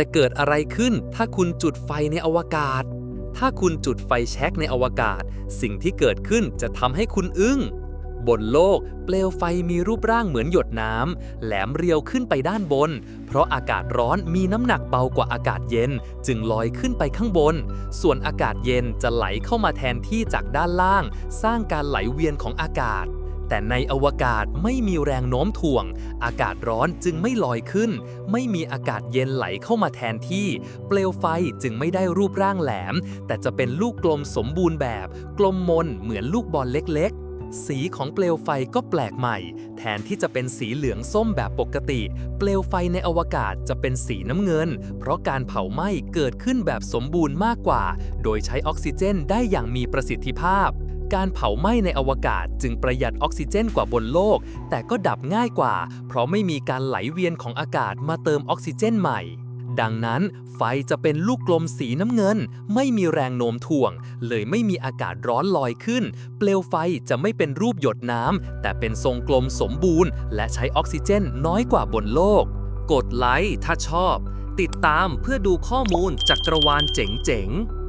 จะเกิดอะไรขึ้น ถ้าคุณจุดไฟในอวกาศ ถ้าคุณจุดไฟแช็กในอวกาศ สิ่งที่เกิดขึ้นจะทำให้คุณอึ้ง บนโลก เปลวไฟมีรูปร่างเหมือนหยดน้ำแหลมเรียวขึ้นไปด้านบน เพราะอากาศร้อนมีน้ำหนักเบากว่าอากาศเย็น จึงลอยขึ้นไปข้างบน ส่วนอากาศเย็นจะไหลเข้ามาแทนที่จากด้านล่าง สร้างการไหลเวียนของอากาศ แต่ในอวกาศไม่มีแรงโน้มถ่วง อากาศร้อนจึงไม่ลอยขึ้น ไม่มีอากาศเย็นไหลเข้ามาแทนที่ เปลวไฟจึงไม่ได้รูปร่างแหลม แต่จะเป็นลูกกลมสมบูรณ์แบบ กลมมนเหมือนลูกบอลเล็กๆสีของเปลวไฟก็แปลกใหม่ แทนที่จะเป็นสีเหลืองส้มแบบปกติ เปลวไฟในอวกาศจะเป็นสีน้ำเงิน เพราะการเผาไหม้เกิดขึ้นแบบสมบูรณ์มากกว่า โดยใช้ออกซิเจนได้อย่างมีประสิทธิภาพ การเผาไหม้ในอวกาศจึงประหยัดออกซิเจนกว่าบนโลก แต่ก็ดับง่ายกว่า เพราะไม่มีการไหลเวียนของอากาศมาเติมออกซิเจนใหม่ ดังนั้นไฟจะเป็นลูกกลมสีน้ำเงิน ไม่มีแรงโน้มถ่วง เลยไม่มีอากาศร้อนลอยขึ้น เปลวไฟจะไม่เป็นรูปหยดน้ำแต่เป็นทรงกลมสมบูรณ์ และใช้ออกซิเจนน้อยกว่าบนโลก กดไลค์ถ้าชอบ ติดตามเพื่อดูข้อมูลจักรวาลเจ๋งๆ